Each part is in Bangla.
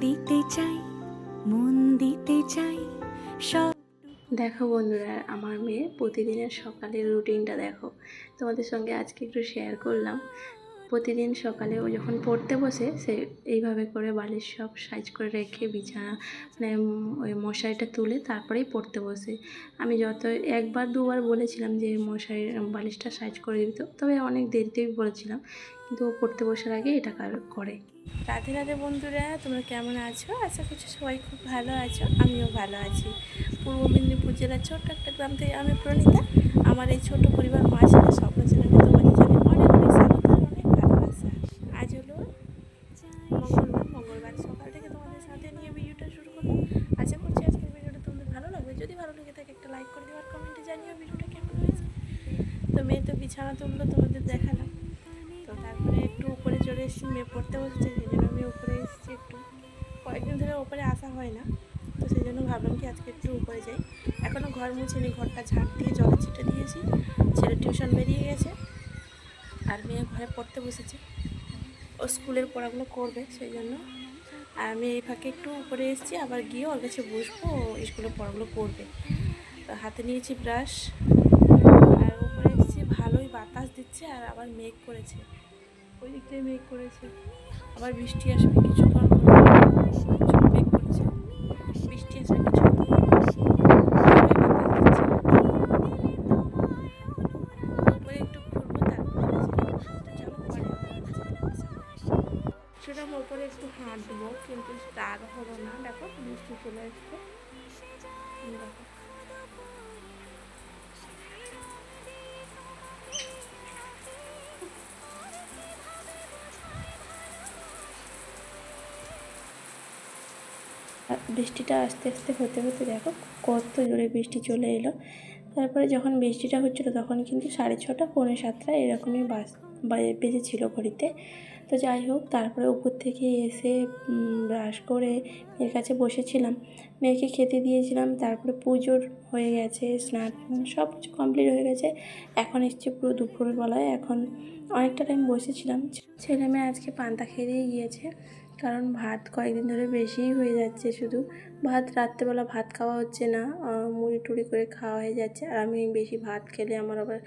দিতে চাই, মন দিতে চাই, সব দেখো বন্ধুরা, আমার মেয়ে প্রতিদিনের সকালের রুটিনটা দেখো। তোমাদের সঙ্গে আজকে একটু শেয়ার করলাম। প্রতিদিন সকালে ও যখন পড়তে বসে, সে এইভাবে করে বালিশ সব সাইজ করে রেখে বিছানা মানে ওই মশারিটা তুলে তারপরেই পড়তে বসে। আমি যত, একবার দুবার বলেছিলাম যে মশারি বালিশটা সাইজ করে দিবি তবে অনেক দেরিতেই বলেছিলাম, কিন্তু ও পড়তে বসার আগে এটা কার- রাধে রাধে বন্ধুরা, তোমরা কেমন আছো? আশা করছি সবাই খুব ভালো আছো, আমিও ভালো আছি। পূর্ব মেদিনীপুর জেলার ছোট্ট একটা গ্রাম থেকে আমি প্রণীতা, আমার এই ছোট পরিবার মা ছেলে স্বপ্ন সেই জন্য ভাবলাম কি আজকে একটু উপরে যাই। এখনও ঘর মুছিনি, ঘরটা ঝাড় দিয়ে জল ছিটে দিয়েছি। ছেলে টিউশন বেরিয়ে গেছে, আর মেয়ে ঘরে পড়তে বসেছে। ও স্কুলের পড়াগুলো করবে সেই জন্য। আর আমি এই ফাঁকে একটু উপরে এসেছি, আবার গিয়ে ওর কাছে বসবো, ও স্কুলের পড়াগুলো করবে। তো হাতে নিয়েছি ব্রাশ, আর উপরে এসেছি, ভালোই বাতাস দিচ্ছে, আর আবার মেঘ করেছে। ওই দিক থেকে মেঘ করেছে। আবার বৃষ্টি আসবে, কিছুক্ষণ সেটা আমি ওপরে একটু হাঁটবো কিন্তু তার হলো না। দেখো বৃষ্টি চলে এসছে। দেখো। বৃষ্টিটা আস্তে আস্তে হতে হতে দেখো কত জোরে বৃষ্টি চলে এলো। তারপরে যখন বৃষ্টিটা হচ্ছিল তখন কিন্তু সাড়ে ছটা, পৌনে সাতটা এরকমই বাস বেজেছিল ঘড়িতে। তো যাই হোক, তারপরে উপর থেকে এসে ব্রাশ করে মেয়ের কাছে বসেছিলাম। মেয়েকে খেতে দিয়েছিলাম, তারপরে পুজোর হয়ে গেছে, স্নান সব কিছু কমপ্লিট হয়ে গেছে। এখন এসছে পুরো দুপুরবেলায়, এখন অনেকটা টাইম বসেছিলাম। ছেলে মেয়ে আজকে পান্তা খেয়ে দিয়ে গিয়েছে। কারণ ভাত কয়েকদিন ধরে বেশিই হয়ে যাচ্ছে শুধু। ভাত রাত্রেবেলা ভাত খাওয়া হচ্ছে না মুড়ি টুড়ি করে খাওয়া হয়ে যাচ্ছে। আর আমি বেশি ভাত খেলে আমার আবার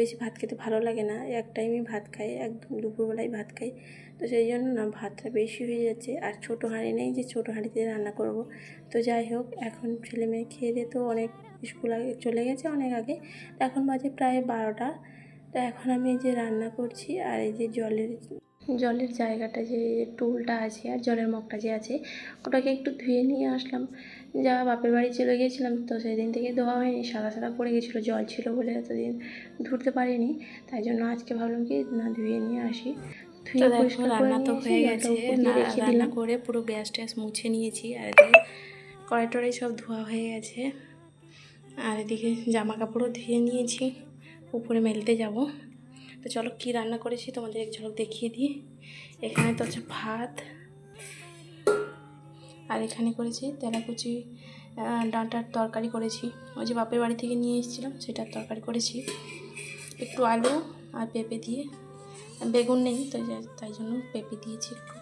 বেশি ভাত খেতে ভালো লাগে না। এক টাইমই ভাত খাই, একদম দুপুরবেলায় ভাত খাই। তো সেই জন্য না ভাতটা বেশি হয়ে যাচ্ছে। আর ছোটো হাঁড়ি নেই যে ছোটো হাঁড়িতে রান্না করব। তো যাই হোক, এখন ছেলে মেয়ে খেয়ে দিয়ে তো অনেক স্কুল আগে চলে গেছে অনেক আগে। এখন বাজে প্রায় বারোটা। তো এখন আমি এই যে রান্না করছি আর এই যে জলের জলের জায়গাটা যে টুলটা আছে আর জলের মগটা যে আছে ওটাকে একটু ধুয়ে নিয়ে আসলাম। যা বাপের বাড়ি চলে গিয়েছিলাম তো সেদিন থেকে ধোয়া হয়নি সাদা সাদা পড়ে গেছিল জল ছিল বলে এতদিন ধুতে পারিনি। তাই জন্য আজকে ভাবলাম কি না ধুয়ে নিয়ে আসি। ধুয়ে তো দেখো রান্না তো হয়ে গেছে। রান্না করে পুরো গ্যাস ট্যাস মুছে নিয়েছি আর এদিকে কড়াই টড়াই সব ধোয়া হয়ে গেছে। আর এদিকে জামা কাপড়ও ধুয়ে নিয়েছি উপরে মেলতে যাব। তো চলো কি রান্না করেছি তোমাদের এক ঝলক দেখিয়ে দিই। এখানে তো হচ্ছে ভাত। আর এখানে করেছি তেলাকুচি ডাঁটার তরকারি করেছি। ওই যে বাপের বাড়ি থেকে নিয়ে এসেছিলাম, সেটার তরকারি করেছি। একটু আলু আর পেঁপে দিয়ে। বেগুন নেই, তো তাই জন্য পেঁপে দিয়েছি একটু।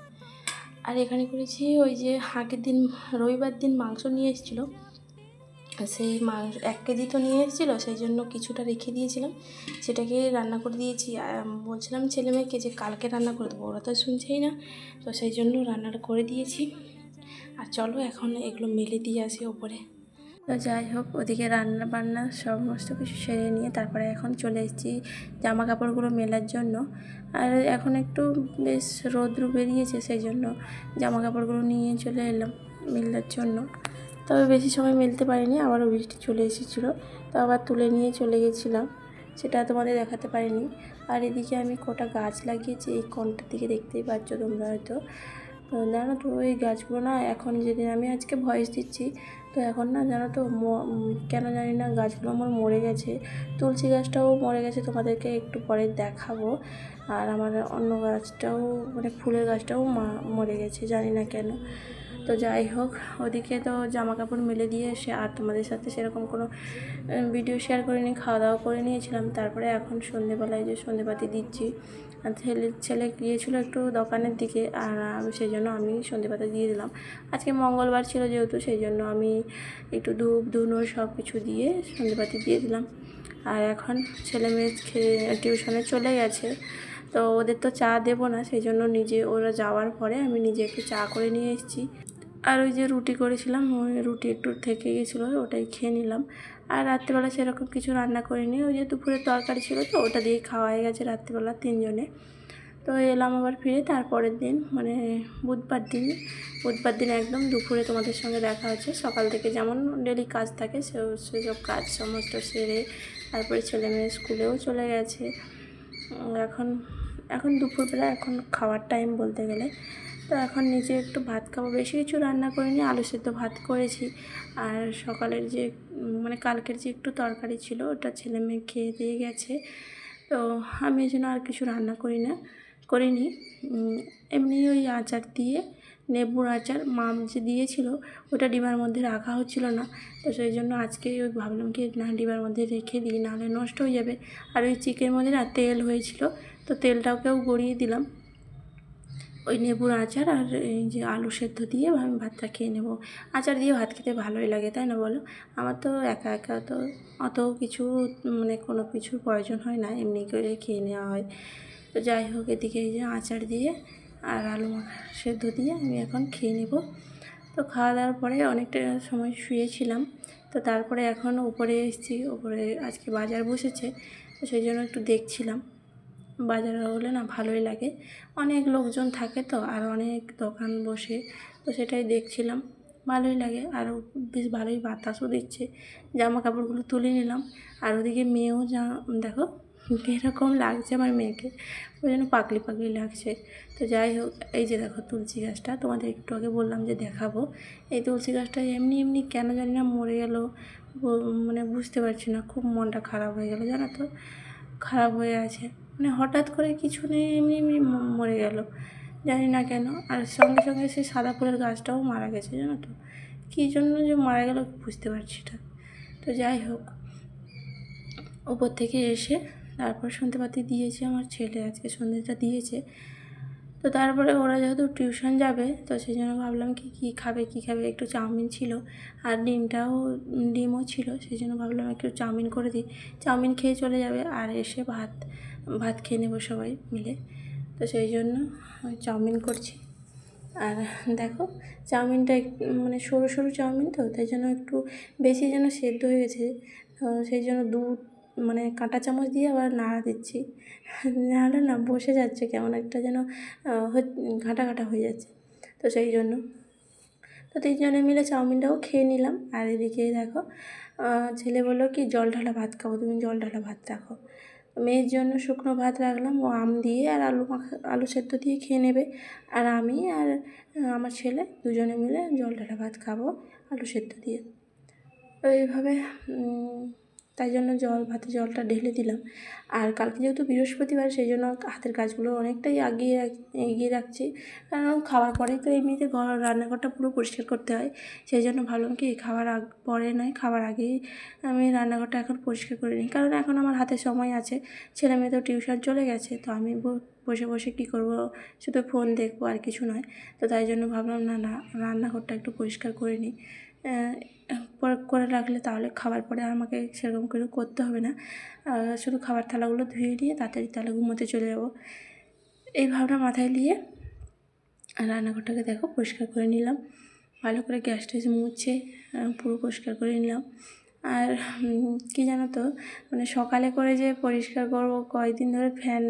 আর এখানে করেছি ওই যে আগের দিন, রবিবার দিন মাংস নিয়ে এসেছিল। সেই মাংস, এক কেজি তো নিয়ে এসেছিল, সেই জন্য কিছুটা রেখে দিয়েছিলাম। সেটাকে রান্না করে দিয়েছি। বলছিলাম ছেলে মেয়েকে যে কালকে রান্না করে দেবো, ওরা তো শুনছেই না। তো সেই জন্য রান্নাটা করে দিয়েছি। আর চলো এখন এগুলো মেলে দিয়ে আসি ওপরে। তো যাই হোক, ওদিকে রান্না বান্না সমস্ত কিছু সেরে নিয়ে তারপরে এখন চলে এসেছি জামা কাপড়গুলো মেলার জন্য। আর এখন একটু বেশ রৌদ্র বেরিয়েছে, সেই জন্য জামা কাপড়গুলো নিয়ে চলে এলাম মেলার জন্য। তবে বেশি সময় মেলতে পারিনি আবারও বৃষ্টি চলে এসেছিল। তো আবার তুলে নিয়ে চলে গেছিলাম, সেটা তোমাদের দেখাতে পারিনি। আর এদিকে আমি কটা গাছ লাগিয়েছি, এই কোনটার দিকে দেখতেই পাচ্ছ তোমরা হয়তো। জানো তো, ওই গাছগুলো না, এখন যেদিন আমি আজকে ভয়েস দিচ্ছি, তো এখন না জানো তো কেন জানি না গাছগুলো আমার মরে গেছে। তুলসী গাছটাও মরে গেছে, তোমাদেরকে একটু পরে দেখাবো। আর আমার অন্য গাছটাও মানে ফুলের গাছটাও মরে গেছে, জানি না কেন। তো যাই হোক, ওদিকে তো জামা কাপড় মেলে দিয়ে এসে আর তোমাদের সাথে সেরকম কোনো ভিডিও শেয়ার করিনি খাওয়া দাওয়া করে নিয়েছিলাম। তারপরে এখন সন্ধেবেলায় যে সন্ধেবাতি দিচ্ছি ছেলে ছেলে গিয়েছিল একটু দোকানের দিকে, আর সেই জন্য আমি সন্ধেপাতা দিয়ে দিলাম। আজকে মঙ্গলবার ছিল যেহেতু, সেই জন্য আমি একটু ধূপ, ধুনো সব কিছু দিয়ে সন্ধেপাতি দিয়ে দিলাম। আর এখন ছেলে মেয়ে খেয়ে টিউশনে চলে গেছে তো ওদের তো চা দেবো না, সেই জন্য নিজে ওরা যাওয়ার পরে আমি নিজে একটু চা করে নিয়ে এসেছি। আর ওই যে রুটি করেছিলাম, ওই রুটি একটু থেকে গেছিল, ওটাই খেয়ে নিলাম। আর রাত্রিবেলা সেরকম কিছু রান্না করিনি, ওই যে দুপুরের তরকারি ছিল তো, ওটা দিয়ে খাওয়া হয়ে গেছে রাত্রিবেলা তিনজনে। তো এলাম আবার ফিরে, তারপরের দিন মানে বুধবার দিন বুধবার দিন একদম দুপুরে তোমাদের সঙ্গে দেখা হচ্ছে। সকাল থেকে যেমন ডেলি কাজ থাকে, সে, সেসব কাজ সমস্ত সেরে তারপরে ছেলে মেয়ে স্কুলেও চলে গেছে। এখন এখন দুপুরবেলা এখন খাওয়ার টাইম বলতে গেলে। তো এখন নিজে একটু ভাত খাব। বেশি কিছু রান্না করিনি, আলু সেদ্ধ ভাত করেছি। আর সকালের যে মানে কালকের যে একটু তরকারি ছিল, ওটা ছেলে মেয়ে খেয়ে দিয়ে গেছে। তো আমি এই জন্য আর কিছু রান্না করি না, করিনি। এমনি ওই আচার দিয়ে নেবুর আচার, মাম যে দিয়েছিল, ওটা ডিবার মধ্যে রাখা হচ্ছিল না। তো সেই জন্য আজকে ওই ভাবলাম কি, না, ডিবার মধ্যে রেখে দিই, নাহলে নষ্ট হয়ে যাবে। আর ওই চিকেনের মধ্যে না, তেল হয়েছিল, তো তেলটাকেও গড়িয়ে দিলাম। ওই লেবুর আচার আর এই যে আলু সেদ্ধ দিয়ে আমি ভাতটা খেয়ে নেব। আচার দিয়ে ভাত খেতে ভালোই লাগে, তাই না বলো? আমার তো একা একা তো অত কিছু মানে কোনো কিছুর প্রয়োজন হয় না, এমনি করে খেয়ে নেওয়া হয়। তো যাই হোক, এদিকে এই যে আচার দিয়ে আর আলু সেদ্ধ দিয়ে আমি এখন খেয়ে নেব। তো খাওয়া দাওয়ার পরে অনেকটা সময় শুয়েছিলাম, তো তারপরে এখন উপরে এসেছি, উপরে আজকে বাজার বসেছে, তো সেই জন্য একটু দেখছিলাম। বাজার হলে না ভালোই লাগে। অনেক লোকজন থাকে তো, আর অনেক দোকান বসে, তো সেটাই দেখছিলাম। ভালোই লাগে, আর বেশ ভালোই বাতাসও দিচ্ছে। জামা কাপড়গুলো তুলে নিলাম, আর ওদিকে মেয়েও যা, দেখো, কীরকম লাগছে আমার মেয়েকে। ওই জন্য পাকলি পাকলি লাগছে। তো যাই হোক, এই যে দেখো তুলসী গাছটা, তোমাদের একটু আগে বললাম যে দেখাবো। এই তুলসী গাছটা এমনি এমনি কেন জানি না মরে গেল। মানে বুঝতে পারছি না, খুব মনটা খারাপ হয়ে গেল, জানো তো? খারাপ হয়ে আছে। মানে হঠাৎ করে কিছু নেই, এমনি এমনি মরে গেল। জানি না কেন। আর সঙ্গে সঙ্গে সেই সাদা ফুলের গাছটাও মারা গেছে, জানো তো। কী জন্য যে মারা গেল বুঝতে পারছি না। তো যাই হোক, ওপর থেকে এসে তারপর সন্ধ্যেবাতি দিয়েছে আমার ছেলে, আজকে সন্ধ্যেটা দিয়েছে। তো তারপরে ওরা যেহেতু টিউশন যাবে, তো সেই জন্য ভাবলাম কি, কী খাবে কী খাবে? একটু চাউমিন ছিল। আর ডিমটাও, ডিমও ছিল, সেই জন্য ভাবলাম একটু চাউমিন করে দিই। চাউমিন খেয়ে চলে যাবে। আর এসে ভাত ভাত খেয়ে নেব সবাই মিলে। তো সেই জন্য চাউমিন করছি। আর দেখো, চাউমিনটা মানে সরু সরু চাউমিন তো, তাই জন্য একটু বেশি যেন সেদ্ধ হয়ে গেছে। সেই জন্য দুধ মানে কাঁটা চামচ দিয়ে আবার নাড়া দিচ্ছি। নাহলে না বসে যাচ্ছে, কেমন একটা যেন ঘাটা ঘাটা হয়ে যাচ্ছে। তো সেই জন্য। তো তিনজনে মিলে চাউমিনটাও খেয়ে নিলাম। আর এদিকে দেখো ছেলে বলল কি, জল ঢালা ভাত খাব, তুমি জল ঢালা ভাত রাখো। মেয়ের জন্য শুকনো ভাত রাখলাম, ও আম দিয়ে আর আলু মাখা, আলু সেদ্ধ দিয়ে খেয়ে নেবে। আর আমি আর আমার ছেলে দুজনে মিলে জল ঢালা ভাত খাব আলু সেদ্ধ দিয়ে। এইভাবে তাই জন্য জল, ভাতে জলটা ঢেলে দিলাম। আর কালকে যেহেতু বৃহস্পতিবার, সেই জন্য হাতের কাজগুলো অনেকটাই আগিয়ে এগিয়ে রাখছি। কারণ খাওয়ার পরেই তো এমনিতে ঘর, রান্নাঘরটা পুরো পরিষ্কার করতে হয়। সেই জন্য ভাবলাম কি, খাওয়ার আগ, পরে নয়, খাওয়ার আগেই আমি রান্নাঘরটা এখন পরিষ্কার করে নিই। কারণ এখন আমার হাতে সময় আছে, ছেলে মেয়ে তো টিউশন চলে গেছে, তো আমি বসে বসে কী করব? শুধু ফোন দেখব আর কিছু নয়। তো তাই জন্য ভাবলাম, না না, রান্নাঘরটা একটু পরিষ্কার করে নিই। করে রাখলে তাহলে খাবার পরে আমাকে সেরকম করে করতে হবে না। শুধু খাবার থালাগুলো ধুয়ে নিয়ে তাড়াতাড়ি তাহলে ঘুমোতে চলে যাব। এই ভাবনা মাথায় নিয়ে রান্নাঘরটাকে দেখো পরিষ্কার করে নিলাম। ভালো করে গ্যাস ট্যাস মুছে পুরো পরিষ্কার করে নিলাম। আর কী জানো তো মানে সকালে করে যে পরিষ্কার করব, কয়েকদিন ধরে ফ্যান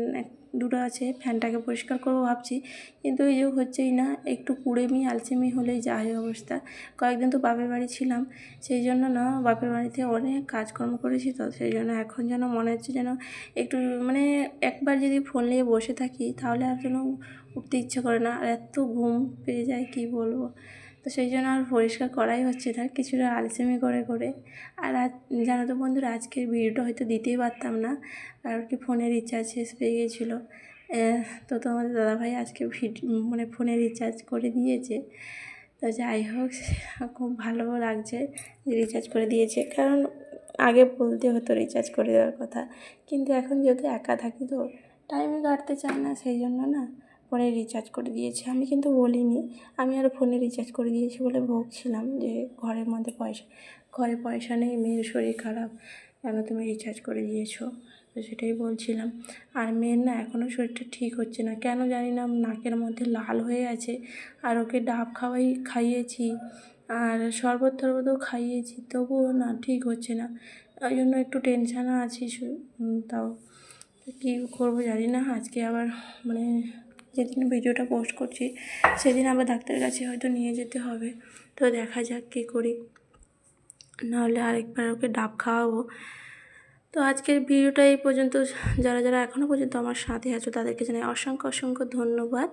দুটো আছে, ফ্যানটাকে পরিষ্কার করব ভাবছি। কিন্তু এই যে হচ্ছেই না, একটু কুড়েমি, আলসেমি হলেই যা হয় অবস্থা। কয়েকদিন তো বাপের বাড়ি ছিলাম, সেই জন্য না বাপের বাড়িতে অনেক কাজকর্ম করেছি তো, সেই জন্য এখন যেন মনে হচ্ছে যেন একটু মানে একবার যদি ফোন নিয়ে বসে থাকি, তাহলে আর যেন উঠতে ইচ্ছে করে না। আর এত ঘুম পেয়ে যায়, কী বলব? তো সেই জন্য আর পরিষ্কার করাই হচ্ছে না, কিছুটা আলসেমি করে করে। আর আজ, জানো তো বন্ধুরা, আজকের ভিডিওটা হয়তো দিতেই পারতাম না, আর কি ফোনের রিচার্জ শেষ পেয়ে গিয়েছিল। তো তোমাদের দাদাভাই আজকে ভিড মানে ফোনে রিচার্জ করে দিয়েছে। তো যাই হোক, খুব ভালো লাগছে যে রিচার্জ করে দিয়েছে। কারণ আগে বলতে হতো রিচার্জ করে দেওয়ার কথা, কিন্তু এখন যেহেতু একা থাকি তো টাইমে কাটতে চায় না, সেই জন্য না ফোনে রিচার্জ করে দিয়েছে। আমি কিন্তু বলিনি, আমি আর ফোনে রিচার্জ করে দিয়েছি বলে বকছিলাম যে ঘরের মধ্যে পয়সা, ঘরে পয়সা নেই, মেয়ের শরীর খারাপ, কেন তুমি রিচার্জ করে দিয়েছ? তো সেটাই বলছিলাম। আর মেয়ের না এখনও শরীরটা ঠিক হচ্ছে না, কেন জানি না, নাকের মধ্যে লাল হয়ে আছে। আর ওকে ডাব খাওয়াই, খাইয়েছি, আর শরবত টরবতও খাইয়েছি, তবুও না ঠিক হচ্ছে না। ওই জন্য একটু টেনশানও আছি তাও কী করব জানি না, আজকে আবার মানে যেদিন ভিডিওটা পোস্ট করছি, সেদিন আবার ডাক্তারের কাছে হয়তো নিয়ে যেতে হবে। তো দেখা যাক কী করি। নাহলে আরেকবার ওকে ডাব খাওয়াবো। তো আজকের ভিডিওটা এই পর্যন্ত। যারা যারা এখনও পর্যন্ত আমার সাথে আছো, তাদেরকে জানাই অসংখ্য অসংখ্য ধন্যবাদ।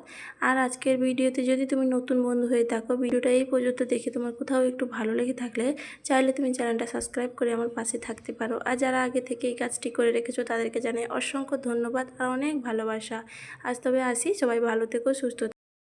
আর আজকের ভিডিওতে যদি তুমি নতুন বন্ধু হয়ে থাকো, ভিডিওটা এই পর্যন্ত দেখে তোমার কোথাও একটু ভালো লেগে থাকলে, চাইলে তুমি চ্যানেলটা সাবস্ক্রাইব করে আমার পাশে থাকতে পারো। আর যারা আগে থেকে এই কাজটি করে রেখেছো, তাদেরকে জানাই অসংখ্য ধন্যবাদ আর অনেক ভালোবাসা। আজ তবে আসি, সবাই ভালো থেকো, সুস্থ।